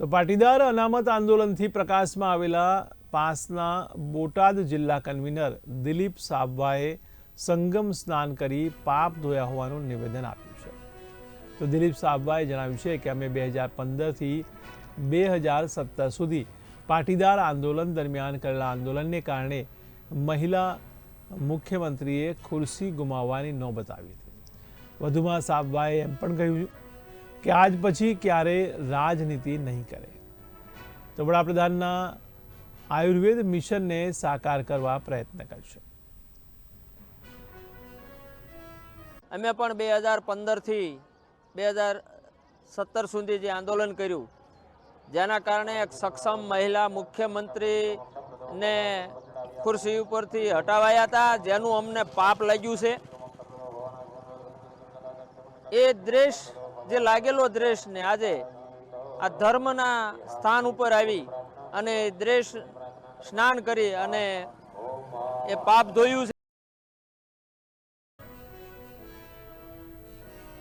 તો પાટીદાર અનામત આંદોલનથી પ્રકાશમાં આવેલા પાસના બોટાદ જિલ્લા કન્વીનર દિલીપ સાબવાએ સંગમ સ્નાન કરી પાપ ધોયા હોવાનું નિવેદન આપ્યું છે. તો દિલીપ સાબવાએ જણાવ્યું છે કે અમે બે હજાર પંદરથી બે હજાર સત્તર સુધી પાટીદાર આંદોલન દરમિયાન કરેલા આંદોલનને કારણે મહિલા મુખ્યમંત્રીએ ખુરશી ગુમાવવાની નોબત આવી હતી. વધુમાં સાબવાએ એમ પણ કહ્યું કે આજ પછી ક્યારેય રાજનીતિ નહીં કરે. તો વડાપ્રધાનના આયુર્વેદ મિશનને સાકાર કરવા પ્રયત્ન કરશે. અમે પણ બે હજાર પંદરથી બે હજાર સત્તર સુધી જે આંદોલન કર્યું, જેના કારણે એક સક્ષમ મહિલા મુખ્યમંત્રીને ખુરશી ઉપરથી હટાવાયા હતા, જેનું અમને પાપ લાગ્યું છે. એ દ્રેશ જે લાગેલો દ્રેશને આજે આ ધર્મના સ્થાન ઉપર આવી અને દ્રેશ સ્નાન કરી અને એ પાપ ધોયું છે.